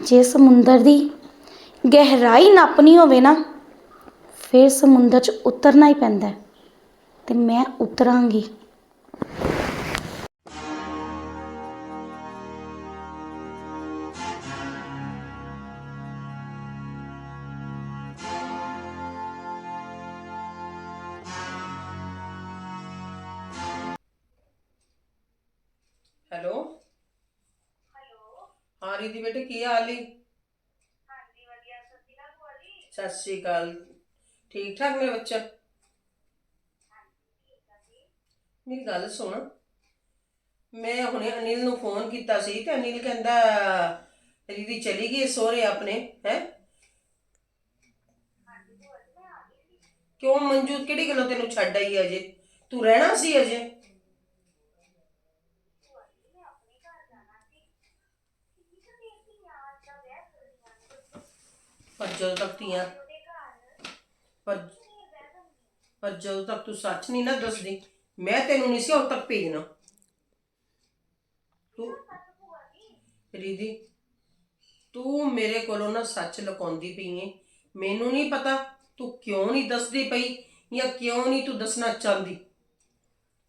ਜੇ ਸਮੁੰਦਰ ਦੀ ਗਹਿਰਾਈ ਨਾਪਣੀ ਹੋਵੇ ਨਾ, ਫਿਰ ਸਮੁੰਦਰ 'ਚ ਉਤਰਨਾ ਹੀ ਪੈਂਦਾ ਹੈ। ਤੇ ਮੈਂ ਉਤਰਾਂਗੀ ਕੀ ਹਾਲ ਈ? ਹਾਂਜੀ ਵਧੀਆ। ਸਤਿ ਸ਼੍ਰੀ ਅਕਾਲ ਭੂਆ ਜੀ? ਸਤਿ ਸ਼੍ਰੀ ਅਕਾਲ। ਠੀਕ ਠਾਕ ਮੇਰੇ ਬੱਚਾ? ਮੇਰੀ ਗੱਲ ਸੁਣ। ਮੈਂ ਹੁਣੇ ਅਨਿਲ ਨੂੰ ਫੋਨ ਕੀਤਾ ਸੀ ਤੇ ਅਨਿਲ ਕਹਿੰਦਾ ਰੀਦੀ ਚਲੀ ਗਈ ਸਹੁਰੇ ਆਪਣੇ ਹੈ? ਕਿਉਂ ਮੰਜੂ ਕਿਹੜੀ ਗੱਲੋਂ ਤੈਨੂੰ ਛੱਡ ਆਈ ਅਜੇ? ਤੂੰ ਰਹਿਣਾ ਸੀ ਅਜੇ ਮੈਂ ਆਪਣੇ ਘਰ ਜਾਣਾ ਸੀ ਕਿੰਨੀ ਕੁ ਦੇਰ ਦੀ ਯਾਦ ਦਾ ਵਿਆਹ ਕਰਨਾ ਪਰ ਜਦੋਂ ਤੱਕ ਧੀਆਂ ਪਰ ਪਰ ਜਦੋਂ ਤੱਕ ਤੂੰ ਸੱਚ ਨਹੀਂ ਨਾ ਦੱਸਦੀ, ਮੈਂ ਤੈਨੂੰ ਨਹੀਂ ਸੀ ਉਦੋਂ ਤੱਕ ਭੇਜਣਾ। ਤੂੰ ਰੀਦੀ ਤੂੰ ਮੇਰੇ ਕੋਲੋਂ ਨਾ ਸੱਚ ਲੁਕਾਉਂਦੀ ਪਈ ਏ। ਮੈਨੂੰ ਨਹੀਂ ਪਤਾ ਤੂੰ ਕਿਉਂ ਨਹੀਂ ਦੱਸਦੀ ਪਈ ਜਾਂ ਕਿਉਂ ਨਹੀਂ ਤੂੰ ਦੱਸਣਾ ਚਾਹੁੰਦੀ।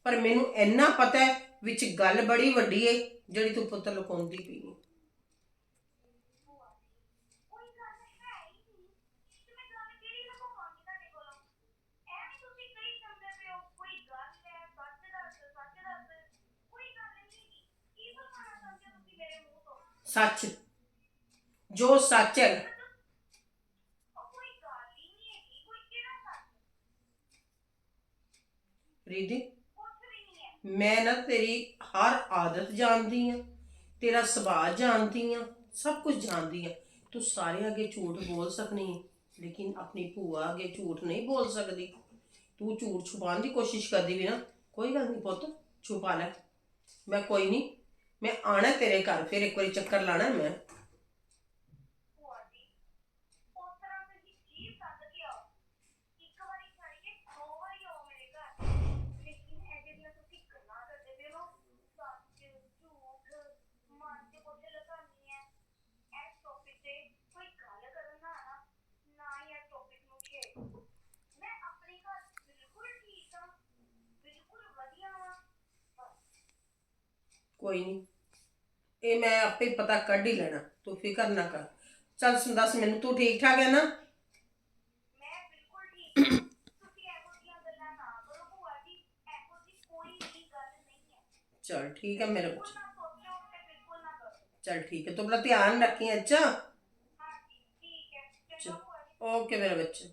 ਪਰ ਮੈਨੂੰ ਇੰਨਾ ਪਤਾ ਹੈ ਵਿੱਚ ਗੱਲ ਬੜੀ ਵੱਡੀ ਏ ਜਿਹੜੀ ਤੂੰ ਪੁੱਤ ਲੁਕਾਉਂਦੀ ਪਈ ਏ ਕੋਈ ਗੱਲ ਹੈ ਹੀ ਨਹੀਂ ਤੇ ਮੈਂ ਗੱਲ ਕਿਹੜੀ ਲਗਾਵਾਂਗੀ ਤੁਹਾਡੇ ਕੋਲੋਂ ਐਵੇਂ ਤੁਸੀਂ ਕਹੀ ਜਾਂਦੇ ਪਏ ਹੋ ਕੋਈ ਗੱਲ ਹੈ ਸੱਚ ਦੱਸ ਸੱਚ ਦੱਸ ਕੋਈ ਗੱਲ ਨਹੀਂ ਹੈਗੀ ਕੀ ਬੁਲਾਉਣਾ ਚਾਹੁੰਦੇ ਹੋ ਤੁਸੀਂ ਮੇਰੇ ਮੂੰਹ ਤੋਂ ਸੱਚ, ਜੋ ਸੱਚ ਹੈ। ਰੀਦੀ ਮੈਂ ਨਾ ਤੇਰੀ ਹਰ ਆਦਤ ਜਾਣਦੀ ਆ ਤੇਰਾ ਸੁਭਾਅ ਜਾਣਦੀ ਆ ਸਭ ਕੁਝ ਜਾਣਦੀ ਆ ਤੂੰ ਸਾਰੇ ਅੱਗੇ ਝੂਠ ਬੋਲ ਸਕਨੀ ਲੇਕਿਨ ਆਪਣੀ ਭੂਆ ਅੱਗੇ ਝੂਠ ਨਹੀਂ ਬੋਲ ਸਕਦੀ। ਤੂੰ ਝੂਠ ਛੁਪਾਉਣ ਦੀ ਕੋਸ਼ਿਸ਼ ਕਰਦੀ ਵੀ ਨਾ, ਕੋਈ ਗੱਲ ਨਹੀਂ ਪੁੱਤ, ਛੁਪਾ ਲੈ। ਮੈਂ ਕੋਈ ਨਹੀਂ ਮੈਂ ਆਣਾ ਤੇਰੇ ਘਰ ਫਿਰ ਇੱਕ ਵਾਰੀ ਚੱਕਰ ਲਾਣਾ ਮੈਂ ਭੂਆ ਜੀ ਇਹ ਮੈਂ ਆਪੇ ਪਤਾ ਕੱਢ ਹੀ ਲੈਣਾ ਤੂੰ ਫਿਕਰ ਨਾ ਕਰ। ਚੱਲ ਦੱਸ ਮੈਨੂੰ ਤੂੰ ਠੀਕ ਠਾਕ ਹੈ ਨਾ? ਮੈਂ ਬਿਲਕੁਲ ਠੀਕ ਹਾਂ। ਤੁਸੀਂ ਇਹੋ ਜਿਹੀਆਂ ਗੱਲਾਂ ਨਾ ਕਰੋ ਭੂਆ ਜੀ ਇਹੋ ਜਿਹੀ ਕੋਈ ਵੀ ਗੱਲ ਨਹੀਂ ਹੈ। ਚਲ ਠੀਕ ਹੈ ਮੇਰੇ ਬਿਲਕੁਲ ਬੱਚੇ ਨਾ ਸੋਚੋ ਤੇ ਬਿਲਕੁਲ ਨਾ ਕਰੋ। ਚਲ ਠੀਕ ਹੈ ਤੂੰ ਆਪਣਾ ਧਿਆਨ ਰੱਖੀ ਅੱਛਾ? ਠੀਕ ਹੈ। ਭੂਆ ਜੀ। ਓਕੇ ਮੇਰੇ ਬੱਚੇ।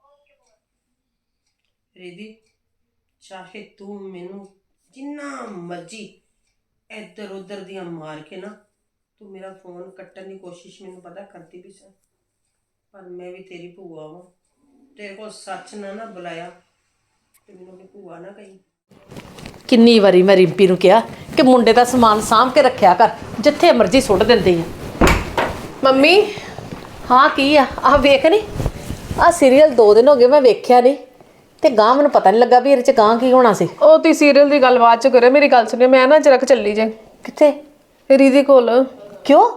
ਓਕੇ ਭੂਆ ਜੀ। ਰਿਦੀ ਚਾਹੇ ਤੂੰ ਮੈਨੂੰ ਜਿੰਨਾ ਮਰਜ਼ੀ ਇੱਧਰ ਉੱਧਰ ਦੀਆਂ ਮਾਰ ਕੇ ਨਾ ਤੂੰ ਮੇਰਾ ਫੋਨ ਕੱਟਣ ਦੀ ਕੋਸ਼ਿਸ਼ ਮੈਨੂੰ ਪਤਾ ਕਰਦੀ ਵੀ ਸੀ। ਪਰ ਮੈਂ ਵੀ ਤੇਰੀ ਭੂਆ ਵਾਂ। ਤੇਰੇ ਕੋਲ ਸੱਚ ਨਾ ਨਾ ਬੁਲਾਇਆ ਤੇ ਮੈਨੂੰ ਵੀ ਭੂਆ ਨਾ ਕਹੀ। ਕਿੰਨੀ ਵਾਰੀ ਮੈਂ ਰਿੰਪੀ ਨੂੰ ਕਿਹਾ ਕਿ ਮੁੰਡੇ ਦਾ ਸਮਾਨ ਸਾਂਭ ਕੇ ਰੱਖਿਆ ਕਰ ਜਿੱਥੇ ਮਰਜ਼ੀ ਸੁੱਟ ਦਿੰਦੀ ਆ। ਮੰਮੀ? ਹਾਂ ਕੀ ਆ? ਆਹ ਵੇਖ ਨੀ? ਆਹ ਸੀਰੀਅਲ 2 ਦਿਨ ਹੋ ਗਏ ਮੈਂ ਵੇਖਿਆ ਨਹੀਂ ਤੇ ਗਾਂ ਮੈਨੂੰ ਪਤਾ ਨਹੀਂ ਲੱਗਾ ਵੀ ਇਹਦੇ ਚ ਗਾਂ ਕੀ ਹੋਣਾ ਸੀ। ਉਹ ਤੀ ਸੀਰੀਅਲ ਦੀ ਗੱਲ ਬਾਅਦ ਚ ਕਰੇ ਮੇਰੀ ਗੱਲ ਸੁਣਿਓ ਮੈਂ ਨਾ ਜਰਕ ਚੱਲੀ ਜੇ। ਕਿੱਥੇ? ਰੀਦੀ ਕੋਲ। ਕਿਉਂ?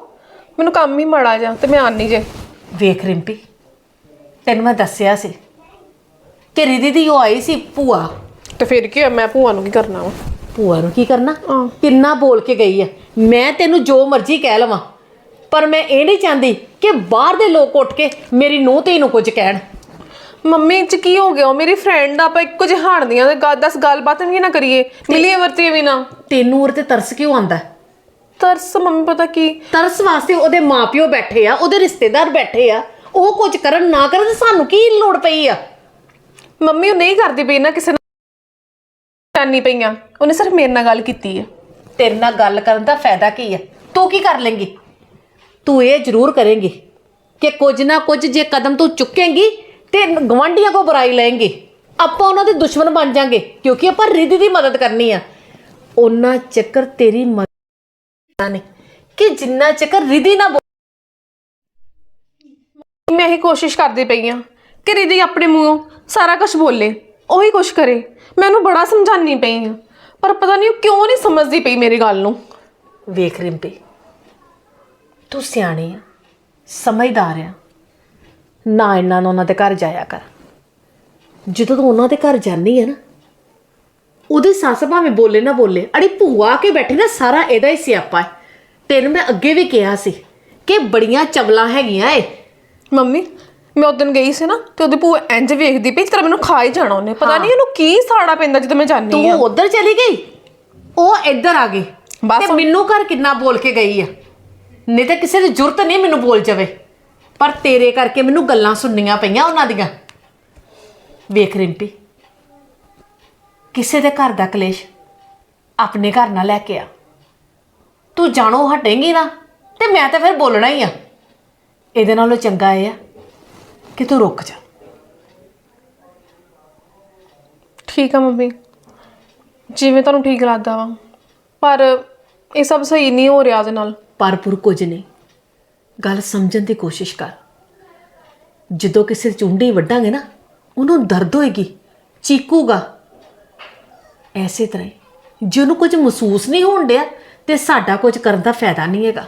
ਮੈਨੂੰ ਕੰਮ ਹੀ ਮਾੜਾ ਜਾ ਤੇ ਮੈਂ ਆਨੀ ਜੇ। ਵੇਖ ਰਿੰਪੀ ਤੈਨੂੰ ਮੈਂ ਦੱਸਿਆ ਸੀ ਕਿ ਰਿਦੀ ਦੀ ਉਹ ਆਈ ਸੀ ਭੂਆ। ਤੇ ਫਿਰ ਕੀ ਹੋਇਆ? ਮੈਂ ਭੂਆ ਨੂੰ ਕੀ ਕਰਨਾ ਵਾ? ਭੂਆ ਨੂੰ ਕੀ ਕਰਨਾ? ਹਾਂ। ਕਿੰਨਾ ਬੋਲ ਕੇ ਗਈ ਆ। ਮੈਂ ਤੈਨੂੰ ਜੋ ਮਰਜ਼ੀ ਕਹਿ ਲਵਾਂ ਪਰ ਮੈਂ ਇਹ ਨਹੀਂ ਚਾਹੁੰਦੀ ਕਿ ਬਾਹਰ ਦੇ ਲੋਕ ਉੱਠ ਕੇ ਮੇਰੀ ਨੂੰਹ ਧੀ ਨੂੰ ਕੁਝ ਕਹਿਣ। ਮੰਮੀ ਚ ਕੀ ਹੋ ਗਿਆ? ਉਹ ਮੇਰੀ ਫਰੈਂਡ ਆਪਾਂ ਇੱਕੋ ਜਿਹੇ ਦੀਆਂ ਤੇ ਗੱਲ ਦਸ ਗੱਲਬਾਤ ਵੀ ਨਾ ਕਰੀਏ। ਮਿਲੀਏ ਵਰਤੀਏ ਵੀ ਨਾ। ਤੈਨੂੰ ਉਹਦੇ ਤੇ ਤਰਸ ਕਿਉਂ ਆਂਦਾ ਤਰਸ ਮੰਮੀ ਪਤਾ ਕੀ? ਤਰਸ ਵਾਸਤੇ ਉਹਦੇ ਮਾਪਿਓ ਬੈਠੇ ਆ ਉਹਦੇ ਰਿਸ਼ਤੇਦਾਰ ਬੈਠੇ ਆ ਉਹ ਕੁਝ ਕਰਨ ਨਾ ਕਰਨ ਤੇ ਸਾਨੂੰ ਕੀ ਲੋੜ ਪਈ ਆ? ਮੰਮੀ ਉਹ ਨਹੀਂ ਕਰਦੀ ਪਈ ਨਾ ਕਿਸੇ ਨਾਲ। ਚਾਨੀ ਪਈਆਂ। ਉਹਨੇ ਸਿਰਫ ਮੇਰੇ ਨਾਲ ਗੱਲ ਕੀਤੀ ਹੈ ਤੇਰੇ ਨਾਲ ਗੱਲ ਕਰਨ ਦਾ ਫਾਇਦਾ ਕੀ ਆ? ਤੂੰ ਕੀ ਕਰ ਲੇਂਗੀ? ਤੂੰ ਇਹ ਜ਼ਰੂਰ ਕਰੇਂਗੀ ਕਿ ਕੁਝ ਨਾ ਕੁਝ ਜੇ ਕਦਮ ਤੂੰ ਚੁੱਕੇਂਗੀ ਤੇ ਗਵਾਂਢੀਆਂ ਕੋ ਬੁਰਾਈ ਲਏਂਗੀ ਆਪਾਂ ਉਹਨਾਂ ਦੇ ਦੁਸ਼ਮਣ ਬਣ ਜਾਾਂਗੇ ਕਿਉਂਕਿ ਆਪਾਂ ਰਿੱਧ ਦੀ ਮਦਦ ਕਰਨੀ ਆ। ਉਹਨਾਂ ਚੱਕਰ ਤੇਰੀ ਮਦਦ ਨੇ ਕਿ ਜਿੰਨਾ ਚੱਕਰ ਰਿਧੀ ਨਾ ਮੈਂ ਇਹੀ ਕੋਸ਼ਿਸ਼ ਕਰਦੀ ਪਈ ਆ ਕਿ ਰਿਦੀ ਆਪਣੇ ਮੂੰਹੋਂ ਸਾਰਾ ਕੁਝ ਬੋਲੇ ਉਹੀ ਕੁਝ ਕਰੇ। ਮੈਂ ਉਹਨੂੰ ਬੜਾ ਸਮਝਾਉਣੀ ਪਈ ਆ ਪਰ ਪਤਾ ਨਹੀਂ ਉਹ ਕਿਉਂ ਨਹੀਂ ਸਮਝਦੀ ਪਈ ਮੇਰੀ ਗੱਲ ਨੂੰ। ਵੇਖ ਰਿੰਪੀ ਤੂੰ ਸਿਆਣੀ ਆ ਸਮਝਦਾਰ ਆ। ਨਾ ਇਹਨਾਂ ਨੂੰ ਉਹਨਾਂ ਦੇ ਘਰ ਜਾਇਆ ਕਰ। ਜਦੋਂ ਤੂੰ ਉਹਨਾਂ ਦੇ ਘਰ ਜਾਂਦੀ ਆ ਨਾ ਉਹਦੇ ਸੱਸ ਭਾਵੇਂ ਬੋਲੇ ਨਾ ਬੋਲੇ ਅੜੀ ਭੂਆ ਕੇ ਬੈਠੇ ਨਾ ਸਾਰਾ ਇਹਦਾ ਹੀ ਸਿਆਪਾ ਹੈ। ਤੈਨੂੰ ਮੈਂ ਅੱਗੇ ਵੀ ਕਿਹਾ ਸੀ ਕਿ ਬੜੀਆਂ ਚਵਲਾਂ ਹੈਗੀਆਂ ਏ। ਮੰਮੀ ਮੈਂ ਉਦੋਂ ਗਈ ਸੀ ਨਾ ਤੇ ਉਹਦੀ ਭੂਆ ਇੰਜ ਵੇਖਦੀ ਪਈ ਤੇਰਾ ਮੈਨੂੰ ਖਾ ਹੀ ਜਾਣਾ ਉਹਨੇ। ਪਤਾ ਨਹੀਂ ਇਹਨੂੰ ਕੀ ਸਾੜਾ ਪੈਂਦਾ ਜਦੋਂ ਮੈਂ ਜਾਂਦੀ ਤੂੰ ਆ। ਉਧਰ ਚਲੀ ਗਈ? ਉਹ ਇੱਧਰ ਆ ਗਈ। ਬਸ ਤੇ ਮੈਨੂੰ ਘਰ ਕਿੰਨਾ ਬੋਲ ਕੇ ਗਈ ਆ? ਨਹੀਂ ਤਾਂ ਕਿਸੇ ਦੀ ਜ਼ਰੂਰਤ ਨਹੀਂ ਮੈਨੂੰ ਬੋਲ ਜਾਵੇ। ਪਰ ਤੇਰੇ ਕਰਕੇ ਮੈਨੂੰ ਗੱਲਾਂ ਸੁਣਨੀਆਂ ਪਈਆਂ ਉਹਨਾਂ ਦੀਆਂ। ਵੇਖ ਰਿੰਪੀ ਕਿਸੇ ਦੇ ਘਰ ਦਾ ਕਲੇਸ਼ ਆਪਣੇ ਘਰ ਨਾਲ ਲੈ ਕੇ ਆ। ਤੂੰ ਜਾਣੋ ਹਟੇਂਗੀ ਨਾ ਤੇ ਮੈਂ ਤਾਂ ਫਿਰ ਬੋਲਣਾ ਹੀ ਆ। ਇਹਦੇ ਨਾਲੋਂ ਚੰਗਾ ਇਹ ਆ ਕਿ ਤੂੰ ਰੁਕ ਜਾ। ਠੀਕ ਆ ਮੰਮੀ। ਜਿਵੇਂ ਤੁਹਾਨੂੰ ਠੀਕ ਲੱਗਦਾ ਵਾ। ਪਰ ਇਹ ਸਭ ਸਹੀ ਨਹੀਂ ਹੋ ਰਿਹਾ ਉਹਦੇ ਨਾਲ। ਪਰਪੁਰ ਕੁਝ ਨਹੀਂ। ਗੱਲ ਸਮਝਣ ਦੀ ਕੋਸ਼ਿਸ਼ ਕਰ। ਜਦੋਂ ਕਿਸੇ ਚੁੰਡੀ ਵੱਢਾਂਗੇ ਨਾ ਉਹਨੂੰ ਦਰਦ ਹੋਏਗੀ ਚੀਕੂਗਾ। ਐਸੇ ਤਰ੍ਹਾਂ ਹੀ ਜੇ ਉਹਨੂੰ ਕੁਝ ਮਹਿਸੂਸ ਨਹੀਂ ਹੋਣ ਡਿਆ ਤੇ ਸਾਡਾ ਕੁਝ ਕਰਨ ਦਾ ਫਾਇਦਾ ਨਹੀਂ ਹੈਗਾ।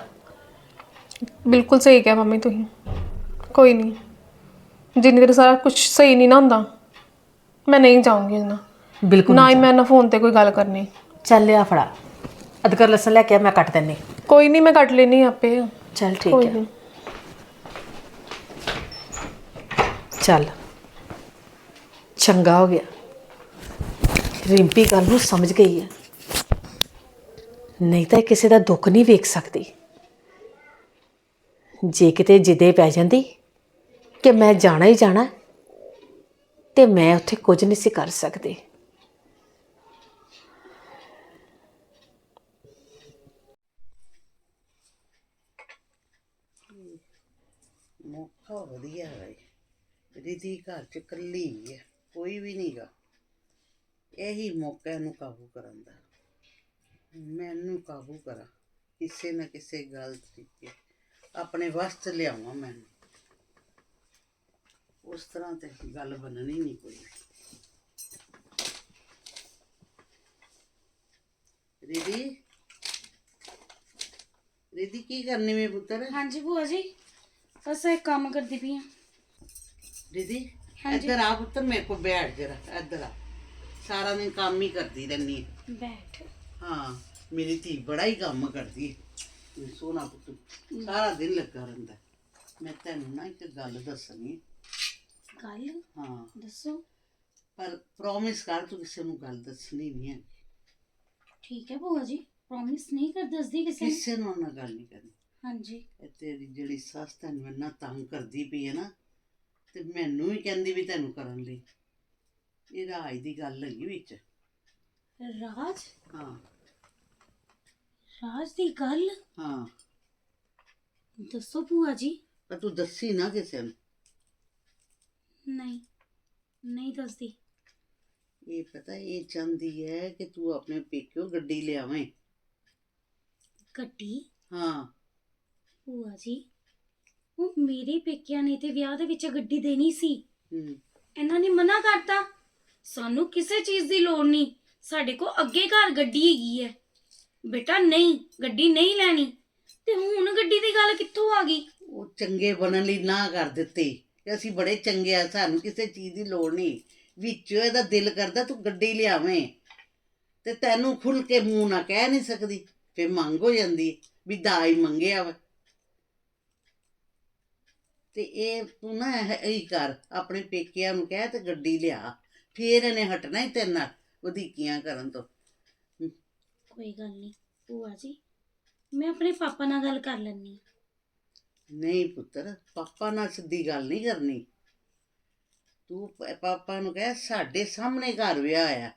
ਬਿਲਕੁਲ ਸਹੀ ਕਿਹਾ ਮੰਮੀ ਤੁਸੀਂ। ਕੋਈ ਨਹੀਂ ਜਿੰਨੀ ਦੇਰ ਸਾਰਾ ਕੁਝ ਸਹੀ ਨਹੀਂ ਨਾ ਹੁੰਦਾ ਮੈਂ ਨਹੀਂ ਜਾਊਂਗੀ ਇਹਦੇ ਨਾਲ। ਬਿਲਕੁਲ ਨਾ ਹੀ ਮੈਂ ਨਾ ਫੋਨ ਤੇ ਕੋਈ ਗੱਲ ਕਰਨੀ। ਚੱਲ ਲਿਆ ਫੜਾ। ਅਦਕਰ ਲਸਣ ਲੈ ਕੇ ਆ, ਮੈਂ ਕੱਟ ਦਿੰਨੀ ਕੋਈ ਨਹੀਂ ਮੈਂ ਕੱਟ ਲੈਣੀ ਆਪੇ। ਚੱਲ ਠੀਕ ਕੋਈ ਹੈ। ਨਹੀਂ ਚੱਲ। ਚੰਗਾ ਹੋ ਗਿਆ। ਰਿੰਪੀ ਗੱਲ ਨੂੰ ਸਮਝ ਗਈ ਹੈ। ਨਹੀਂ ਤਾਂ ਇਹ ਕਿਸੇ ਦਾ ਦੁੱਖ ਨਹੀਂ ਵੇਖ ਸਕਦੀ। ਜੇ ਕਿਤੇ ਜਿੱਦੇ ਪੈ ਜਾਂਦੀ ਕਿ ਮੈਂ ਜਾਣਾ ਹੀ ਜਾਣਾ ਤੇ ਮੈਂ ਉੱਥੇ ਕੁਝ ਨਹੀਂ ਸੀ ਕਰ ਸਕਦੀ। ਮੌਕਾ ਵਧੀਆ ਹੈ ਰਿਧੀ ਘਰ ਚ ਇਕੱਲੀ ਹੀ ਹੈ, ਕੋਈ ਵੀ ਨਹੀਂਗਾ ਇਹੀ ਮੌਕਾ ਇਹਨੂੰ ਕਾਬੂ ਕਰਨ ਦਾ। ਮੈਨੂੰ ਕਾਬੂ ਕਰਾਂ, ਕਿਸੇ ਨਾ ਕਿਸੇ ਗੱਲ ਤਰੀਕੇ ਆਪਣੇ ਵੱਸ ਚ ਲਿਆਵਾਂ ਮੈਨੂੰ ਉਸ ਤਰ੍ਹਾਂ ਤੇ ਗੱਲ ਬਣਨੀ ਨਹੀਂ ਕੋਈ। ਰਿਧੀ? ਰਿਧੀ ਕੀ ਕਰਨੀ ਮੇ ਪੁੱਤਰ? ਹਾਂਜੀ ਭੂਆ ਜੀ। ਬਸ ਇਹ ਕੰਮ ਕਰਦੀ ਪਈ ਆ। ਦੀਦੀ ਇੱਧਰ ਆ ਪੁੱਤਰ ਮੇਰੇ ਕੋਲ ਬੈਠ ਜਰਾ ਇੱਧਰ ਆ। ਸਾਰਾ ਦਿਨ ਕੰਮ ਹੀ ਕਰਦੀ ਰਹਿੰਦੀ ਹੈ ਬੈਠ। ਹਾਂ ਮੇਰੀ ਧੀ ਬੜਾ ਹੀ ਕੰਮ ਕਰਦੀ ਹੈ ਤੂੰ ਸੋਨਾ ਪੁੱਤ ਸਾਰਾ ਦਿਨ ਲੱਗਾ ਰਹਿੰਦਾ। ਮੈਂ ਤੈਨੂੰ ਨਾ ਇੱਕ ਗੱਲ ਦੱਸਣੀ ਹੈ। ਗੱਲ? ਹਾਂ। ਦੱਸੋ। ਪਰ ਪ੍ਰੋਮਿਸ ਕਰ ਤੂੰ ਕਿਸੇ ਨੂੰ ਗੱਲ ਦੱਸਣੀ ਨਹੀਂ ਹੈ ਠੀਕ ਹੈ ਭੂਆ ਜੀ ਪ੍ਰੋਮਿਸ ਨਹੀਂ ਕਰ ਦੱਸਦੀ ਕਿਸੇ ਨੂੰ। ਕਿਸੇ ਨੂੰ ਨਾ ਗੱਲ ਨਹੀਂ ਕਰਨੀ। ਹਾਂਜੀ। ਇਹ ਤੇਰੀ ਜਿਹੜੀ ਸੱਸ ਤੈਨੂੰ ਇੰਨਾ ਤੰਗ ਕਰਦੀ ਪਈ ਹੈ ਨਾ ਤੇ ਮੈਨੂੰ ਵੀ ਕਹਿੰਦੀ ਵੀ ਤੈਨੂੰ ਕਰਨ ਲਈ ਇਹ ਰਾਜ ਦੀ ਗੱਲ ਹੈਗੀ ਵਿੱਚ। ਰਾਜ? ਹਾਂ। ਰਾਜ ਦੀ ਗੱਲ? ਹਾਂ। ਦੱਸੋ ਭੂਆ ਜੀ। ਪਰ ਤੂੰ ਦੱਸੀ ਨਾ ਕਿਸੇ ਨੂੰ। ਨਹੀਂ। ਨਹੀਂ ਦੱਸਦੀ। ਇਹ ਪਤਾ ਇਹ ਚਾਹੁੰਦੀ ਹੈ ਕਿ ਤੂੰ ਆਪਣੇ ਪੇਕਿਓ ਗੱਡੀ ਲਿਆਵੇਂ। ਗੱਡੀ? ਹਾਂ। ਭੂਆ ਜੀ ਉਹ ਮੇਰੇ ਪੇਕਿਆਂ ਨੇ ਤੇ ਵਿਆਹ ਦੇ ਵਿੱਚ ਗੱਡੀ ਦੇਣੀ ਸੀ। ਹੂੰ। ਇਹਨਾਂ ਨੇ ਮਨਾ ਕਰਤਾ। ਸਾਨੂੰ ਕਿਸੇ ਚੀਜ਼ ਦੀ ਲੋੜ ਨਹੀਂ। ਸਾਡੇ ਕੋ ਅੱਗੇ ਘਰ ਗੱਡੀ ਹੈਗੀ ਹੈ। ਬੇਟਾ ਨਹੀਂ ਗੱਡੀ ਨਹੀਂ ਲੈਣੀ। ਤੇ ਹੁਣ ਗੱਡੀ ਦੀ ਗੱਲ ਕਿੱਥੋਂ ਆ ਗਈ? ਉਹ ਚੰਗੇ ਬਣਨ ਲਈ ਨਾ ਕਰ ਦਿੱਤੀ। ਕਿ ਅਸੀਂ ਬੜੇ ਚੰਗੇ ਆ ਸਾਨੂੰ ਕਿਸੇ ਚੀਜ਼ ਦੀ ਲੋੜ ਨਹੀਂ। ਵਿੱਚੋਂ ਇਹਦਾ ਦਿਲ ਕਰਦਾ ਤੂੰ ਗੱਡੀ ਲਿਆਵੇਂ। ਤੇ ਤੈਨੂੰ ਖੁੱਲ ਕੇ ਮੂੰਹ ਨਾ ਕਹਿ ਨਹੀਂ ਸਕਦੀ। ਫੇ ਮੰਗ ਹੋ ਜਾਂਦੀ ਵੀ ਦਾਈ ਮੰਗਿਆ ਵਾ। ਤੇ ਇਹ ਤੂੰ ਨਾ ਇਹ ਹੀ ਕਰ ਆਪਣੇ ਪੇਕਿਆਂ ਨੂੰ ਕਹਿ ਤੇ ਗੱਡੀ ਲਿਆ। ਫੇਰ ਇਹਨੇ ਹਟਣਾ ਹੀ ਤੇਰੇ ਨਾਲ ਵਧੀਕੀਆਂ ਕਰਨ ਤੋਂ। ਕੋਈ ਗੱਲ ਨਹੀਂ ਭੂਆ ਜੀ ਮੈਂ ਆਪਣੇ ਪਾਪਾ ਨਾਲ ਗੱਲ ਕਰ ਲੈਣੀ ਨਹੀਂ ਪੁੱਤਰ ਪਾਪਾ ਨਾਲ ਸਿੱਧੀ ਗੱਲ ਨਹੀਂ ਕਰਨੀ। ਤੂੰ ਪ- ਪਾਪਾ ਨੂੰ ਕਹਿ ਸਾਡੇ ਸਾਹਮਣੇ ਘਰ ਵਿਆਹ ਆ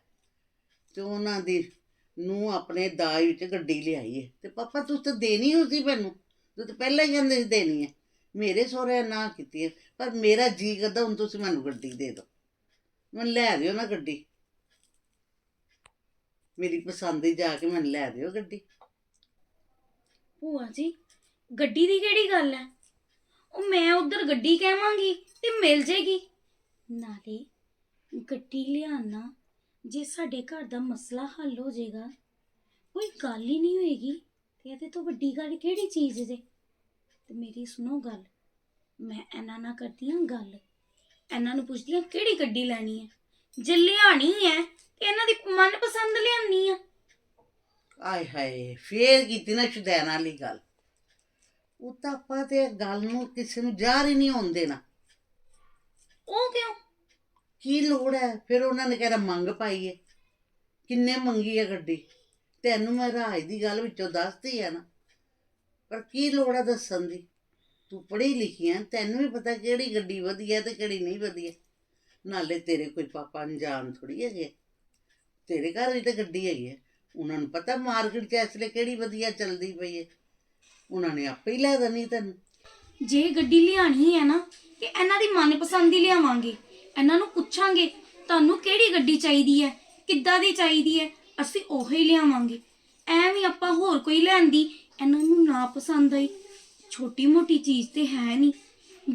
ਤੇ ਉਹਨਾਂ ਦੀ ਨੂੰ ਆਪਣੇ ਦਾਜ ਵਿੱਚ ਗੱਡੀ ਲਿਆਈ ਹੈ ਤੇ ਪਾਪਾ ਤੂੰ ਤਾਂ ਦੇਣੀ ਸੀ ਮੈਨੂੰ ਤੂੰ ਤਾਂ ਪਹਿਲਾਂ ਹੀ ਕਹਿੰਦੇ ਸੀ ਦੇਣੀ ਹੈ ਮੇਰੇ ਸਹੁਰਿਆਂ ਨਾ ਕੀਤੀ ਹੈ, ਪਰ ਮੇਰਾ ਜੀ ਕਰਦਾ, ਹੁਣ ਤੁਸੀਂ ਮੈਨੂੰ ਗੱਡੀ ਦੇ ਦਿਓ। ਮੈਨੂੰ ਲੈ ਦਿਓ ਨਾ ਗੱਡੀ। ਮੇਰੀ ਪਸੰਦ ਦੀ ਜਾ ਕੇ ਮੈਨੂੰ ਲੈ ਦਿਓ ਗੱਡੀ। ਭੂਆ ਜੀ, ਗੱਡੀ ਦੀ ਕਿਹੜੀ ਗੱਲ ਹੈ? ਉਹ ਮੈਂ ਉਧਰ ਗੱਡੀ ਕਹਿਵਾਂਗੀ, ਤੇ ਮਿਲ ਜੇਗੀ। ਨਾਲੇ ਗੱਡੀ ਲਿਆਣਾ ਜੇ ਸਾਡੇ ਘਰ ਦਾ ਮਸਲਾ ਹੱਲ ਹੋ ਜਾਏਗਾ ਕੋਈ ਗੱਲ ਹੀ ਨਹੀਂ ਹੋਏਗੀ। ਤੇ ਇਹਦੇ ਤੋਂ ਵੱਡੀ ਗੱਲ ਕਿਹੜੀ ਚੀਜ਼ ਜੇ? ਤੇ ਮੇਰੀ ਸੁਣੋ ਗੱਲ। ਮੈਂ ਇਹਨਾਂ ਨਾਲ ਕਰਦੀ ਹਾਂ ਗੱਲ। ਇਹਨਾਂ ਨੂੰ ਪੁੱਛਦੀ ਹਾਂ ਕਿਹੜੀ ਗੱਡੀ ਲੈਣੀ ਹੈ ਜੇ ਲਿਆਣੀ ਹੈ ਤੇ ਇਹਨਾਂ ਦੀ ਮਨਪਸੰਦ ਲਿਆਣੀ ਆ। ਆਏ ਹਾਏ ਫੇਰ ਕੀਤੀ ਨਾ ਸ਼ੁਦੈਨ ਵਾਲੀ ਗੱਲ। ਉਹ ਤਾਂ ਆਪਾਂ ਤੇ ਗੱਲ ਨੂੰ ਕਿਸੇ ਨੂੰ ਜ਼ਾਹਰ ਹੀ ਨਹੀਂ ਹੋਣ ਦੇਣਾ। ਉਹ ਕਿਉਂ? ਕੀ ਲੋੜ ਹੈ ਫਿਰ ਉਹਨਾਂ ਨੇ ਕਹਿਣਾ ਮੰਗ ਪਾਈ ਹੈ ਕਿੰਨੇ ਮੰਗੀ ਹੈ ਗੱਡੀ? ਤੈਨੂੰ ਮੈਂ ਰਾਜ ਦੀ ਗੱਲ ਵਿੱਚੋਂ ਦੱਸਦੀ ਆ ਨਾ। ਪਰ ਕੀ ਲੋੜ ਹੈ ਦੱਸਣ ਦੀ? ਤੂੰ ਪੜ੍ਹੀ ਲਿਖੀ ਹੈ ਤੈਨੂੰ ਵੀ ਪਤਾ ਕਿਹੜੀ ਗੱਡੀ ਵਧੀਆ ਤੇ ਕਿਹੜੀ ਨਹੀਂ ਵਧੀਆ। ਨਾਲੇ ਤੇਰੇ ਕੋਈ ਪਾਪਾ ਅਣਜਾਣ ਥੋੜੀ ਹੈਗੇ ਤੇਰੇ ਘਰ ਵੀ ਤਾਂ ਗੱਡੀ ਹੈਗੀ ਹੈ ਉਹਨਾਂ ਨੂੰ ਪਤਾ ਮਾਰਕੀਟ 'ਚ ਇਸ ਲਈ ਕਿਹੜੀ ਵਧੀਆ ਚੱਲਦੀ ਪਈ ਹੈ ਉਹਨਾਂ ਨੇ ਆਪੇ ਹੀ ਲੈ ਦੇਣੀ ਤੈਨੂੰ। ਜੇ ਗੱਡੀ ਲਿਆਣੀ ਹੈ ਨਾ, ਤੇ ਇਹਨਾਂ ਦੀ ਮਨਪਸੰਦ ਹੀ ਲਿਆਵਾਂਗੇ। ਇਹਨਾਂ ਨੂੰ ਪੁੱਛਾਂਗੇ, ਤੁਹਾਨੂੰ ਕਿਹੜੀ ਗੱਡੀ ਚਾਹੀਦੀ ਹੈ? ਕਿੱਦਾਂ ਦੀ ਚਾਹੀਦੀ ਹੈ? ਅਸੀਂ ਉਹੀ ਲਿਆਵਾਂਗੇ। ਐਵੇਂ ਆਪਾਂ ਹੋਰ ਕੋਈ ਲੈਂਦੀ ਇਹਨਾਂ ਨੂੰ ਨਾ ਪਸੰਦ ਆਈ। ਛੋਟੀ ਮੋਟੀ ਚੀਜ਼ ਤੇ ਹੈ ਨਹੀਂ।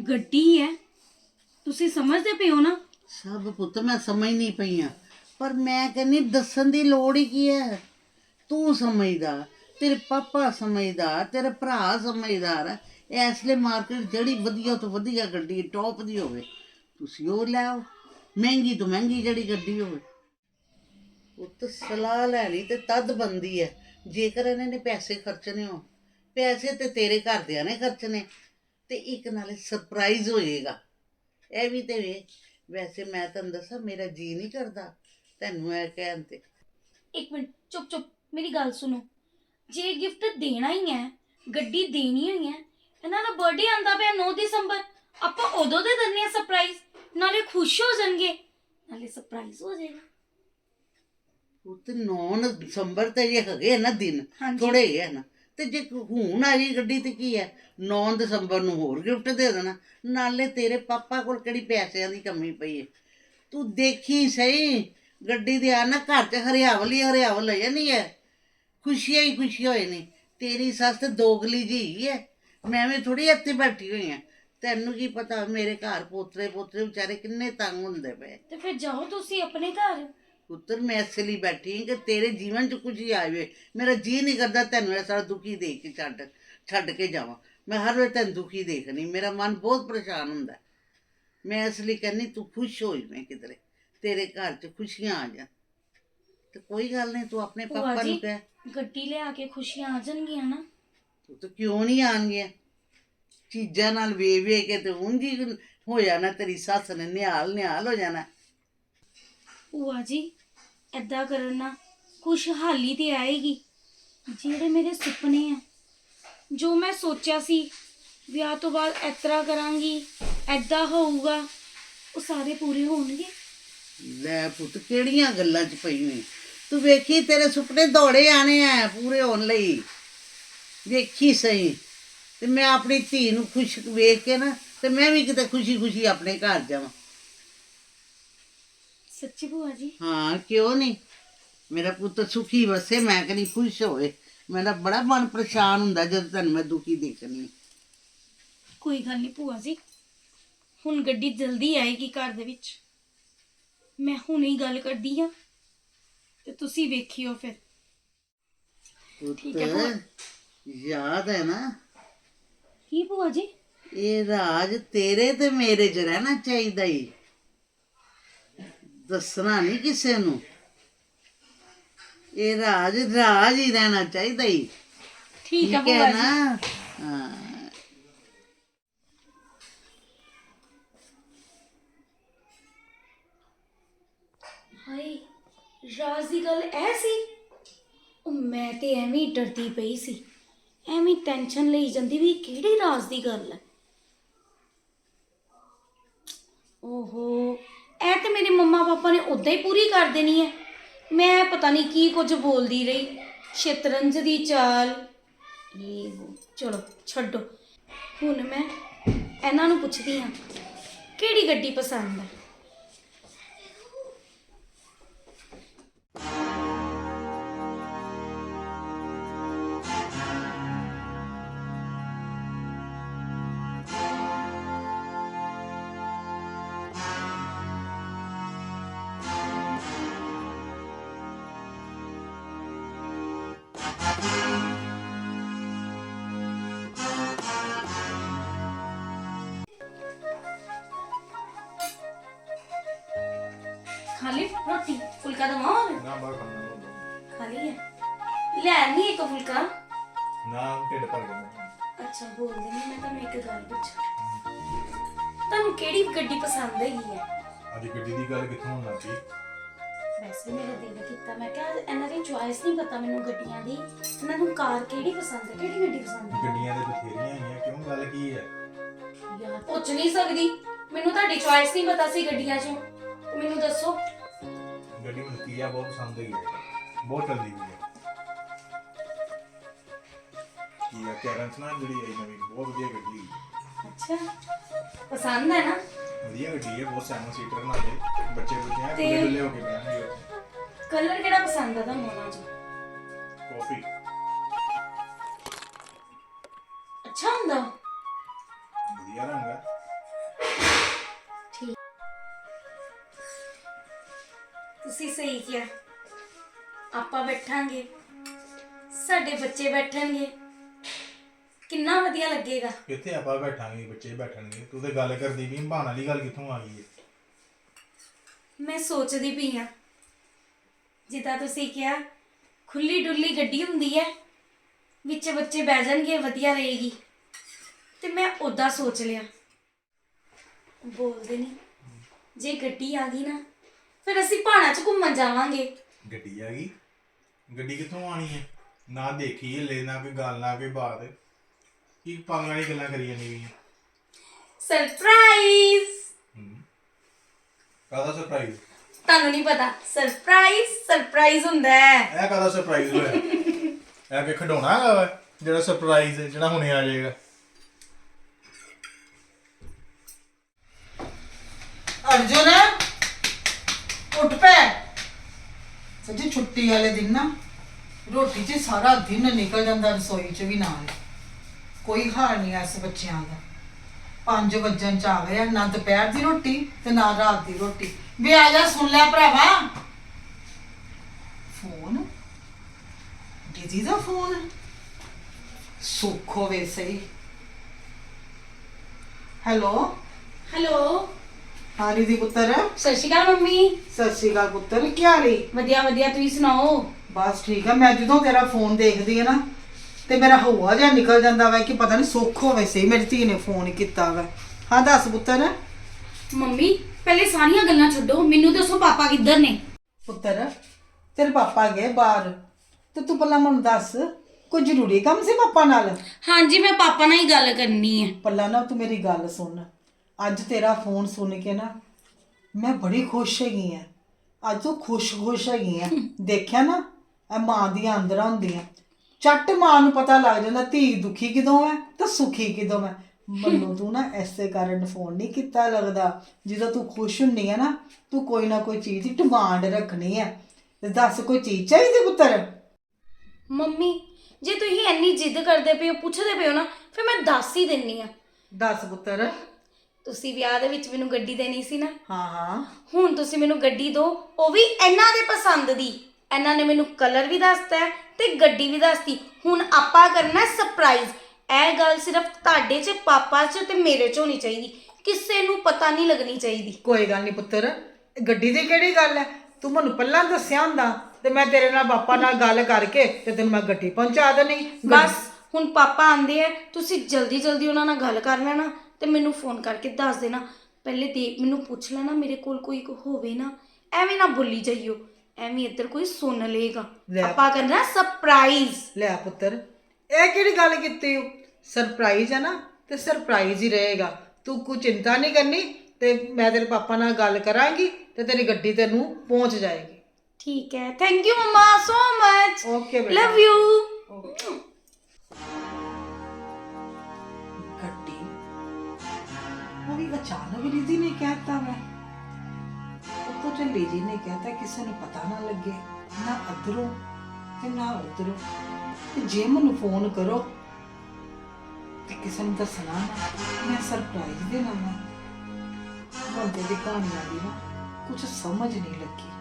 ਗੱਡੀ ਹੈ ਤੁਸੀਂ ਸਮਝਦੇ ਪਏ ਨਾ? ਸਭ ਪੁੱਤ, ਮੈਂ ਸਮਝ ਨਹੀਂ ਪਈ ਆ ਪਰ ਮੈਂ ਕਹਿੰਨੀ ਦੱਸਣ ਦੀ ਲੋੜ ਹੀ ਕੀ ਹੈ? ਤੂੰ ਸਮਝਦਾ, ਤੇਰੇ ਪਾਪਾ ਸਮਝਦਾ, ਤੇਰਾ ਭਰਾ ਸਮਝਦਾਰ ਹੈ। ਇਸ ਲਈ ਮਾਰਕੀਟ ਜਿਹੜੀ ਵਧੀਆ ਤੋਂ ਵਧੀਆ ਗੱਡੀ ਟੌਪ ਦੀ ਹੋਵੇ, ਤੁਸੀਂ ਉਹ ਲੈ ਆਓ। ਮਹਿੰਗੀ ਤੋਂ ਮਹਿੰਗੀ ਜਿਹੜੀ ਗੱਡੀ ਹੋਵੇ। ਪੁੱਤ, ਸਲਾਹ ਲੈਣੀ ਤੇ ਤਦ ਬੰਦੀ ਹੈ। ਜੇਕਰ ਇਹਨਾਂ ਨੇ ਪੈਸੇ ਖਰਚਣੇ ਹੋ ਪੈਸੇ ਤੇ ਤੇਰੇ ਘਰਦਿਆਂ ਨੇ ਖਰਚਣੇ, ਤੇ ਇੱਕ ਨਾਲੇ ਸਰਪ੍ਰਾਈਜ਼ ਹੋ ਜਾਏਗਾ ਇਹ ਵੀ ਤੇ ਵੇ ਵੈਸੇ ਮੈਂ ਤੁਹਾਨੂੰ ਦੱਸਾਂ, ਮੇਰਾ ਜੀ ਨਹੀਂ ਕਰਦਾ, ਤੈਨੂੰ ਇਹ ਕਹਿਣ ਤੇ। ਇੱਕ ਮਿੰਟ, ਚੁੱਪ ਚੁੱਪ, ਮੇਰੀ ਗੱਲ ਸੁਣੋ। ਜੇ ਗਿਫਟ ਦੇਣਾ ਹੀ ਹੈ, ਗੱਡੀ ਦੇਣੀ ਹੋਈ ਹੈ, ਇਹਨਾਂ ਦਾ ਬਰਥਡੇ ਆਂਦਾ ਪਿਆ 9 ਦਸੰਬਰ, ਆਪਾਂ ਉਦੋਂ ਦੇ ਦਿੰਨੇ ਆ ਸਰਪ੍ਰਾਈਜ਼ ਨਾਲੇ ਖੁਸ਼ ਹੋ ਜਾਣਗੇ, ਨਾਲੇ ਸਰਪ੍ਰਾਈਜ਼ ਹੋ ਜਾਏਗਾ। ਉਹ ਤੇ 9 ਦਸੰਬਰ ਤੇ ਇਹ ਹੈਗੇ ਆ ਨਾ ਦਿਨ ਹਾਂਜੀ। ਥੋੜੇ ਹੈਗੇ ਆ ਨਾ। ਤੇ ਜੇ ਹੁਣ ਆ ਗਈ ਗੱਡੀ ਤੇ ਕੀ ਹੈ? 9 ਦਸੰਬਰ ਨੂੰ ਹੋਰ ਗਿਫਟ ਦੇ ਦੇਣਾ। ਨਾਲੇ ਤੇਰੇ ਪਾਪਾ ਕੋਲ ਕਿਹੜੀ ਪੈਸਿਆਂ ਦੀ ਕਮੀ ਪਈ ਹੈ? ਤੂੰ ਦੇਖੀ ਸਹੀ ਗੱਡੀ ਦੇ ਆ ਨਾ ਘਰ ਚ ਹਰਿਆਵਲ ਹੀ ਹਰਿਆਵਲ ਹੋ ਜਾਣੀ ਹੈ। ਖੁਸ਼ੀਆਂ ਹੀ ਖੁਸ਼ੀਆਂ ਹੋਏ ਨੇ। ਤੇਰੀ ਸੱਸ ਤੇ ਦੋਗਲੀ ਜੀ ਹੈ। ਮੈਂ ਵੀ ਥੋੜੀ ਇੱਥੇ ਬੈਠੀ ਹੋਈ ਆ ਤੈਨੂੰ ਕੀ ਪਤਾ ਮੇਰੇ ਘਰ ਪੋਤਰੇ ਪੋਤਰੇ ਵਿਚਾਰੇ ਕਿੰਨੇ ਤੰਗ ਹੁੰਦੇ ਪਏ। ਤੇ ਫਿਰ ਜਾਓ ਤੁਸੀਂ ਆਪਣੇ ਘਰ। ਪੁੱਤਰ ਮੈਂ ਇਸ ਲਈ ਬੈਠੀ ਹਾਂ ਕਿ ਤੇਰੇ ਜੀਵਨ 'ਚ ਕੁਝ ਹੀ ਆਵੇ ਮੇਰਾ ਜੀ ਨਹੀਂ ਕਰਦਾ ਤੈਨੂੰ ਇਹ ਸਾਰਾ ਦੁਖੀ ਦੇਖ ਕੇ ਛੱਡ ਛੱਡ ਕੇ ਜਾਵਾਂ। ਮੈਂ ਹਰ ਵੇਲੇ ਤੈਨੂੰ ਦੁਖੀ ਦੇਖਣੀ ਮੇਰਾ ਮਨ ਬਹੁਤ ਪਰੇਸ਼ਾਨ ਹੁੰਦਾ। ਮੈਂ ਇਸ ਲਈ ਕਹਿੰਨੀ ਤੂੰ ਖੁਸ਼ ਹੋ ਜਵੇਂ ਕਿਧਰੇ ਤੇਰੇ ਘਰ 'ਚ ਖੁਸ਼ੀਆਂ ਆ ਜਾਣ। ਤੇ ਕੋਈ ਗੱਲ ਨਹੀਂ ਤੂੰ ਆਪਣੇ ਭੂਆ ਪਾਪਾ ਨੂੰ ਜੀ ਕਹਿ। ਗੱਡੀ ਲਿਆ ਕੇ ਖੁਸ਼ੀਆਂ ਆ ਜਾਣਗੀਆਂ ਨਾ। ਤੂੰ ਤਾਂ ਕਿਉਂ ਨਹੀਂ ਆਣਗੀਆਂ ਚੀਜ਼ਾਂ ਨਾਲ ਵੇ ਵੇ ਕੇ ਤੇ ਉਂਝ ਹੀ ਹੋ ਜਾਣਾ ਤੇਰੀ ਸੱਸ ਨੇ ਨਿਹਾਲ ਨਿਹਾਲ ਹੋ ਜਾਣਾ। ਭੂਆ ਜੀ ਐਦਾਂ ਕਰਨ ਨਾਲ ਖੁਸ਼ਹਾਲੀ ਤੇ ਆਏਗੀ। ਜਿਹੜੇ ਮੇਰੇ ਸੁਪਨੇ ਆ, ਜੋ ਮੈਂ ਸੋਚਿਆ ਸੀ, ਵਿਆਹ ਤੋਂ ਬਾਅਦ ਇਸ ਕਰਾਂਗੀ ਐਦਾਂ ਹੋਊਗਾ, ਉਹ ਸਾਰੇ ਪੂਰੇ ਹੋਣਗੇ। ਲੈ ਪੁੱਤ, ਕਿਹੜੀਆਂ ਗੱਲਾਂ 'ਚ ਪਈ ਹੋਈ? ਤੂੰ ਵੇਖੀ, ਤੇਰੇ ਸੁਪਨੇ ਦੌੜੇ ਆਣੇ ਆ, ਪੂਰੇ ਹੋਣ ਲਈ। ਵੇਖੀ ਸਹੀ। ਤੇ ਮੈਂ ਆਪਣੀ ਧੀ ਨੂੰ ਖੁਸ਼ ਵੇਖ ਕੇ ਨਾ, ਤੇ ਮੈਂ ਵੀ ਕਿਤੇ ਖੁਸ਼ੀ ਖੁਸ਼ੀ ਆਪਣੇ ਘਰ ਜਾਵਾਂ। ਸੱਚੀ ਭੂਆ ਜੀ? ਹਾਂ ਕਿਉਂ ਨਹੀਂ? ਮੇਰਾ ਪੁੱਤ ਸੁਖੀ ਵਸੇ ਮੈਂ ਕਹਿੰਦੀ ਖੁਸ਼ ਹੋਏ ਮੇਰਾ ਬੜਾ ਮਨ ਪਰੇਸ਼ਾਨ ਹੁੰਦਾ ਜਦ ਤੈਨੂੰ ਮੈਂ ਦੁਖੀ ਦੇਖਣੀ ਕੋਈ ਗੱਲ ਨਹੀਂ ਭੂਆ ਜੀ। ਹੁਣ ਗੱਡੀ ਜਲਦੀ ਆਏਗੀ ਘਰ ਦੇ ਵਿੱਚ। ਮੈਂ ਹੁਣੇ ਹੀ ਗੱਲ ਕਰਦੀ ਆ ਤੇ ਤੁਸੀਂ ਵੇਖਿਓ ਫਿਰ। ਠੀਕ ਹੈ ਭੂਆ। ਪੁੱਤ ਯਾਦ ਹੈ ਨਾ? ਕੀ ਭੂਆ ਜੀ? ਇਹ ਰਾਜ ਤੇਰੇ ਤੇ ਮੇਰੇ 'ਚ ਰਹਿਣਾ ਚਾਹੀਦਾ ਹੀ ਦੱਸਣਾ ਨਹੀਂ ਕਿਸੇ ਨੂੰ। ਇਹ ਰਾਜ ਰਾਜ ਹੀ ਰਹਿਣਾ ਚਾਹੀਦਾ ਹੀ ਠੀਕ ਹੈ ਹੈ ਜੀ। ਨਾ? ਹਾਂ। ਹਾਏ ਰਾਜ ਦੀ ਗੱਲ ਐ ਸੀ? ਉਹ ਮੈਂ ਤੇ ਐਵੇਂ ਹੀ ਡਰਦੀ ਪਈ ਸੀ। ਐਵੇਂ ਟੈਨਸ਼ਨ ਲਈ ਜਾਂਦੀ ਵੀ ਕਿਹੜੀ ਰਾਜ ਦੀ ਗੱਲ ਹੈ ਓਹੋ ਤੇ ਮੇਰੇ ਮੰਮਾ ਪਾਪਾ ਨੇ ਉਦਾਂ ਹੀ ਪੂਰੀ ਕਰ ਦੇਣੀ ਹੈ। ਮੈਂ ਪਤਾ ਨਹੀਂ ਕੀ ਕੁਝ ਬੋਲਦੀ ਰਹੀ। ਸ਼ਤਰੰਜ ਦੀ ਚਾਲ। ਇਹ ਚਲੋ, ਛੱਡੋ। ਹੁਣ ਮੈਂ ਇਹਨਾਂ ਨੂੰ ਪੁੱਛਦੀ ਹਾਂ, ਕਿਹੜੀ ਗੱਡੀ ਪਸੰਦ ਹੈ? ਖਾ ਲਈ ਰੋਟੀ? ਫੁਲਕਾ ਦਵਾਂ ਹੋਰ ਨਾ ਬਾਹਰ ਖਾਣਾ ਖਾ ਲਈ ਹੈ? ਲੈ ਨਹੀਂ ਇੱਕ ਫੁਲਕਾ। ਨਾ ਢਿੱਡ ਭਰ ਗਿਆ। ਅੱਛਾ ਬੋਲਦੇ ਨਹੀਂ ਮੈਂ ਤੁਹਾਨੂੰ ਇੱਕ ਗੱਲ ਪੁੱਛਾਂ। ਤੁਹਾਨੂੰ ਕਿਹੜੀ ਗੱਡੀ ਪਸੰਦ ਹੈਗੀ ਹੈ? ਅੱਜ ਗੱਡੀ ਦੀ ਗੱਲ ਕਿੱਥੋਂ ਹੋਣ ਲੱਗੀ ਵੈਸੇ ਮੇਰਾ ਦਿਲ ਕੀਤਾ। ਮੈਂ ਕਿਹਾ ਇਹਨਾਂ ਦੀ ਚੁਆਇਸ ਨਹੀਂ ਪਤਾ ਮੈਨੂੰ ਗੱਡੀਆਂ ਦੀ। ਇਹਨਾਂ ਨੂੰ ਕਾਰ ਕਿਹੜੀ ਪਸੰਦ ਹੈ? ਕਿਹੜੀ ਗੱਡੀ ਪਸੰਦ ਹੈ? ਗੱਡੀਆਂ ਦੇ ਬਥੇਰੀਆਂ ਆਈਆਂ ਕਿਉਂ? ਗੱਲ ਕੀ ਹੈ? ਯਾਰ ਪੁੱਛ ਨਹੀਂ ਸਕਦੀ। ਮੈਨੂੰ ਤੁਹਾਡੀ ਚੁਆਇਸ ਨਹੀਂ ਪਤਾ ਸੀ ਗੱਡੀਆਂ 'ਚੋਂ। ਮੈਨੂੰ ਦੱਸੋ। ਗੱਡੀ ਮੈਨੂੰ ਕੀਆ ਬਹੁਤ ਪਸੰਦ ਹੈਗੀ ਹੈ ਬਹੁਤ ਚੱਲਦੀ ਵੀ ਹੈ ਕੀਆ ਕੈਰਨਸ ਨਾ ਜਿਹੜੀ ਆਈ ਨਵੀਂ ਬਹੁਤ ਵਧੀਆ ਗੱਡੀ ਹੈ ਅੱਛਾ ਪਸੰਦ ਹੈ ਨਾ? ਵਧੀਆ ਗੱਡੀ ਹੈ ਬਹੁਤ ਸੈਵਨ ਸੀਟਰ ਨਾਲ ਹੈ ਬੱਚੇ ਬੱਚੇ ਆ ਤੇ- ਖੁੱਲੇ ਹੋ ਕੇ ਬਹਿਣਗੇ ਕਲਰ ਕਿਹੜਾ ਪਸੰਦ ਹੈ ਤੁਹਾਨੂੰ ਉਹਨਾਂ 'ਚੋਂ? ਕਾਫੀ। ਅੱਛਾ ਹੁੰਦਾ। ਵਧੀਆ ਰੰਗ ਹੈ ਤੁਸੀਂ ਸਹੀ ਕਿਹਾ। ਆਪਾਂ ਬੈਠਾਂਗੇ। ਸਾਡੇ ਬੱਚੇ ਬੈਠਣਗੇ। ਕਿੰਨਾ ਵਧੀਆ ਲੱਗੇਗਾ। ਕਿੱਥੇ ਆਪਾਂ ਬੈਠਾਂਗੇ ਬੱਚੇ ਬੈਠਣਗੇ। ਤੂੰ ਤੇ ਗੱਲ ਕਰਦੀ ਵੀ ਬਹਾਨਾ ਵਾਲੀ ਗੱਲ ਕਿੱਥੋਂ ਆ ਗਈ ਹੈ ਮੈਂ ਸੋਚਦੀ ਪਈ ਆ ਜਿੱਦਾਂ ਤੁਸੀਂ ਕਿਹਾ ਖੁੱਲੀ ਡੁੱਲੀ ਗੱਡੀ ਹੁੰਦੀ ਹੈ ਵਿੱਚ ਬੱਚੇ ਬਹਿ ਜਾਣਗੇ ਵਧੀਆ ਰਹੇਗੀ। ਤੇ ਮੈਂ ਉਦਾਂ ਸੋਚ ਲਿਆ। ਬੋਲਦੇ ਨਹੀਂ ਜੇ ਗੱਡੀ ਆ ਗਈ ਨਾ ਫਿਰ ਅਸੀਂ ਪਹਾੜਾਂ 'ਚ ਘੁੰਮਣ ਜਾਵਾਂਗੇ। ਗੱਡੀ ਆ ਗਈ। ਗੱਡੀ ਕਿੱਥੋਂ ਆਣੀ ਹੈ? ਨਾ ਦੇਖੀ ਹਲੇ ਨਾ ਕੋਈ ਗੱਲ ਨਾ ਕੋਈ ਬਾਤ। ਕੀ ਪਾਗਲਾਂ ਵਾਲੀ ਗੱਲਾਂ ਕਰੀ ਜਾਂਦੀ ਵੀ ਸਰਪ੍ਰਾਈਜ਼ ਕਾਹਦਾ ਸਰਪ੍ਰਾਈਜ਼ ਤੁਹਾਨੂੰ ਨਹੀਂ ਪਤਾ। ਸਰਪ੍ਰਾਈਜ਼ ਸਰਪ੍ਰਾਈਜ਼ ਹੁੰਦਾ ਹੈ। ਇਹ ਕਾਹਦਾ ਸਰਪ੍ਰਾਈਜ਼ ਹੋਇਆ? ਇਹ ਕਿ ਖਡਾਉਣਾ ਹੈਗਾ ਵਾ? ਜਿਹੜਾ ਸਰਪ੍ਰਾਈਜ਼ ਹੈ ਜਿਹੜਾ ਹੁਣੇ ਆ ਜਾਏਗਾ। ਅਰਜੁਨ ਉੱਠ ਪੈ ਸੱਜੀ ਛੁੱਟੀ ਵਾਲੇ ਦਿਨ ਨਾ ਰੋਟੀ 'ਚ ਸਾਰਾ ਦਿਨ ਨਿਕਲ ਜਾਂਦਾ ਰਸੋਈ 'ਚ ਵੀ ਨਾਲ। ਕੋਈ ਹਾਲ ਨਹੀਂ ਐਸ ਬੱਚਿਆਂ ਦਾ। 5 ਵਜਣ ਚ ਆ ਗਏ ਆ, ਨਾ ਦੁਪਹਿਰ ਦੀ ਰੋਟੀ ਤੇ ਨਾ ਰਾਤ ਦੀ ਰੋਟੀ। ਵੀ ਆ ਜਾ ਸੁਣ ਲੈ ਭਰਾਵਾ। ਫੋਨ? ਦੀਦੀ ਦਾ ਫੋਨ? ਸੁੱਖ ਹੋਵੇ ਸਹੀ। ਹੈਲੋ? ਹੈਲੋ? ਹਾਰੀ ਦੀ ਪੁੱਤਰ ਸਤਿ ਸ਼੍ਰੀ ਅਕਾਲ ਮੰਮੀ। ਸਤਿ ਸ਼੍ਰੀ ਅਕਾਲ ਪੁੱਤਰ ਕੀ ਹਾਲ ਈ ਵਧੀਆ ਵਧੀਆ ਤੁਸੀਂ ਸੁਣਾਓ? ਬਸ ਠੀਕ ਆ ਮੈਂ ਜਦੋਂ ਤੇਰਾ ਫੋਨ ਦੇਖਦੀ ਆ ਨਾ ਤੇ ਮੇਰਾ ਹਵਾ ਜਿਹਾ ਨਿਕਲ ਜਾਂਦਾ ਵਾ ਕਿ ਪਤਾ ਨਹੀਂ ਸੁੱਖ ਹੋਵੇ ਸਹੀ ਮੇਰੀ ਧੀ ਨੇ ਫੋਨ ਕੀਤਾ ਵਾ। ਹਾਂ ਦੱਸ ਪੁੱਤਰ। ਮੰਮੀ ਪਹਿਲੇ ਸਾਰੀਆਂ ਗੱਲਾਂ ਛੱਡੋ ਮੈਨੂੰ ਦੱਸੋ ਪਾਪਾ ਕਿੱਧਰ ਨੇ? ਪੁੱਤਰ ਤੇਰੇ ਪਾਪਾ ਗਏ ਬਾਹਰ ਤੇ ਤੂੰ ਪਹਿਲਾਂ ਮੈਨੂੰ ਦੱਸ ਕੋਈ ਜ਼ਰੂਰੀ ਕੰਮ ਸੀ ਪਾਪਾ ਨਾਲ? ਹਾਂਜੀ ਮੈਂ ਪਾਪਾ ਨਾਲ ਹੀ ਗੱਲ ਕਰਨੀ ਹੈ ਪੱਲਾ ਨਾ ਤੂੰ ਮੇਰੀ ਗੱਲ ਸੁਣ। ਅੱਜ ਤੇਰਾ ਫੋਨ ਸੁਣ ਕੇ ਨਾ ਮੈਂ ਬੜੀ ਖੁਸ਼ ਹੈਗੀ ਆ। ਅੱਜ ਤੂੰ ਖੁਸ਼-ਖੁਸ਼ ਹੈਗੀ ਆ। ਦੇਖਿਆ ਨਾ ਇਹ ਮਾਂ ਦੀਆਂ ਅੰਦਰਾਂ ਹੁੰਦੀਆਂ। ਚੱਟ ਮਾਂ ਨੂੰ ਪਤਾ ਲੱਗ ਜਾਂਦਾ ਧੀ ਦੁਖੀ ਕਿਦੋਂ ਹੈ ਤਾਂ ਸੁਖੀ ਕਿਦੋਂ ਹੈ ਮੈਨੂੰ ਤੂੰ ਨਾ ਐਸੇ ਕਾਰਨ ਫੋਨ ਨਹੀਂ ਕੀਤਾ ਲੱਗਦਾ। ਜਦੋਂ ਤੂੰ ਖੁਸ਼ ਹੁੰਨੀ ਆ ਨਾ ਤੂੰ ਕੋਈ ਨਾ ਕੋਈ ਚੀਜ਼ ਦੀ ਡਿਮਾਂਡ ਰੱਖਣੀ ਹੈ ਤੇ ਦੱਸ ਕੋਈ ਚੀਜ਼ ਚਾਹੀਦੀ ਪੁੱਤਰ? ਮੰਮੀ ਜੇ ਤੁਸੀਂ ਇੰਨੀ ਜਿੱਦ ਕਰਦੇ ਪਏ ਹੋ ਪੁੱਛਦੇ ਪਏ ਹੋ ਨਾ ਫਿਰ ਮੈਂ ਦੱਸ ਹੀ ਦਿੰਨੀ ਆ। ਦੱਸ ਪੁੱਤਰ। ਤੁਸੀਂ ਵਿਆਹ ਦੇ ਵਿੱਚ ਮੈਨੂੰ ਗੱਡੀ ਦੇਣੀ ਸੀ ਨਾ। ਹਾਂ ਹਾਂ। ਹੁਣ ਤੁਸੀਂ ਮੈਨੂੰ ਗੱਡੀ ਦਿਓ ਉਹ ਵੀ ਇਹਨਾਂ ਦੇ ਪਸੰਦ ਦੀ। ਇਹਨਾਂ ਨੇ ਮੈਨੂੰ ਕਲਰ ਵੀ ਦੱਸਤਾ ਹੈ ਤੇ ਗੱਡੀ ਵੀ ਦੱਸਤੀ। ਹੁਣ ਆਪਾਂ ਕਰਨਾ ਸਰਪ੍ਰਾਈਜ਼ ਇਹ ਗੱਲ ਸਿਰਫ ਤੁਹਾਡੇ 'ਚ ਪਾਪਾ 'ਚ ਤੇ ਮੇਰੇ 'ਚ ਹੋਣੀ ਚਾਹੀਦੀ। ਕਿਸੇ ਨੂੰ ਪਤਾ ਨਹੀਂ ਲੱਗਣੀ ਚਾਹੀਦੀ। ਕੋਈ ਗੱਲ ਨਹੀਂ ਪੁੱਤਰ ਗੱਡੀ ਦੀ ਕਿਹੜੀ ਗੱਲ ਹੈ? ਤੂੰ ਮੈਨੂੰ ਪਹਿਲਾਂ ਦੱਸਿਆ ਹੁੰਦਾ ਤੇ ਮੈਂ ਤੇਰੇ ਨਾਲ ਪਾਪਾ ਨਾਲ ਗੱਲ ਕਰਕੇ ਤੇ ਤੈਨੂੰ ਮੈਂ ਗੱਡੀ ਪਹੁੰਚਾ ਦੇਣੀ। ਬਸ ਹੁਣ ਪਾਪਾ ਆਂਦੇ ਆ ਤੁਸੀਂ ਜਲਦੀ ਜਲਦੀ ਉਹਨਾਂ ਨਾਲ ਗੱਲ ਕਰ ਲੈਣਾ। ਤੇ ਮੈਨੂੰ ਫੋਨ ਕਰਕੇ ਦੱਸ ਦੇਣਾ। ਪਹਿਲੇ ਦੇ ਮੈਨੂੰ ਪੁੱਛ ਲੈਣਾ ਮੇਰੇ ਕੋਲ ਕੋਈ ਹੋਵੇ ਨਾ ਐਵੇਂ ਨਾ ਭੁੱਲੀ ਜਾਈਓ। ਐਵੇਂ ਇੱਧਰ ਕੋਈ ਸੁਣ ਲਏਗਾ। ਲੈ। ਆਪਾਂ ਕਰਨਾ ਸਰਪ੍ਰਾਈਜ਼ ਲੈ ਪੁੱਤਰ ਇਹ ਕਿਹੜੀ ਗੱਲ ਕੀਤੀ? ਹੋ ਸਰਪ੍ਰਾਈਜ਼ ਹੈ ਨਾ ਤੇ ਸਰਪ੍ਰਾਈਜ਼ ਹੀ ਰਹੇਗਾ। ਤੂੰ ਕੋਈ ਚਿੰਤਾ ਨਹੀਂ ਕਰਨੀ ਤੇ ਮੈਂ ਤੇਰੇ ਪਾਪਾ ਨਾਲ ਗੱਲ ਕਰਾਂਗੀ ਤੇ ਤੇਰੀ ਗੱਡੀ ਤੈਨੂੰ ਪਹੁੰਚ ਜਾਏਗੀ। ਠੀਕ ਹੈ। Thank you mama so much okay ਬੇਟਾ। ਲਵ ਯੂ ਅਚਾਨਕ ਰੀതി ਨੇ ਕਹਿਤਾ ਮੈਂ ਉਹ ਤਾਂ ਚੱਲੀ ਨੇ ਕਹਿਤਾ ਕਿਸੇ ਨੂੰ ਪਤਾ ਨਾ ਲੱਗੇ, ਨਾ ਅਧਰੋਂ ਤੇ ਨਾ ਉਧਰੋਂ। ਤੇ ਜੇ ਮੈਨੂੰ ਫੋਨ ਕਰੋ ਤੇ ਕਿਸੇ ਨੂੰ ਦੱਸਣਾ ਨਾ ਮੈਂ ਸਰਪ੍ਰਾਈਜ਼ ਦੇਣਾ ਨਾ ਬੰਦੇ ਦੀ ਕਹਾਣੀਆਂ ਦੀ ਨਾ ਕੁਝ ਸਮਝ ਨਹੀਂ ਲੱਗੀ।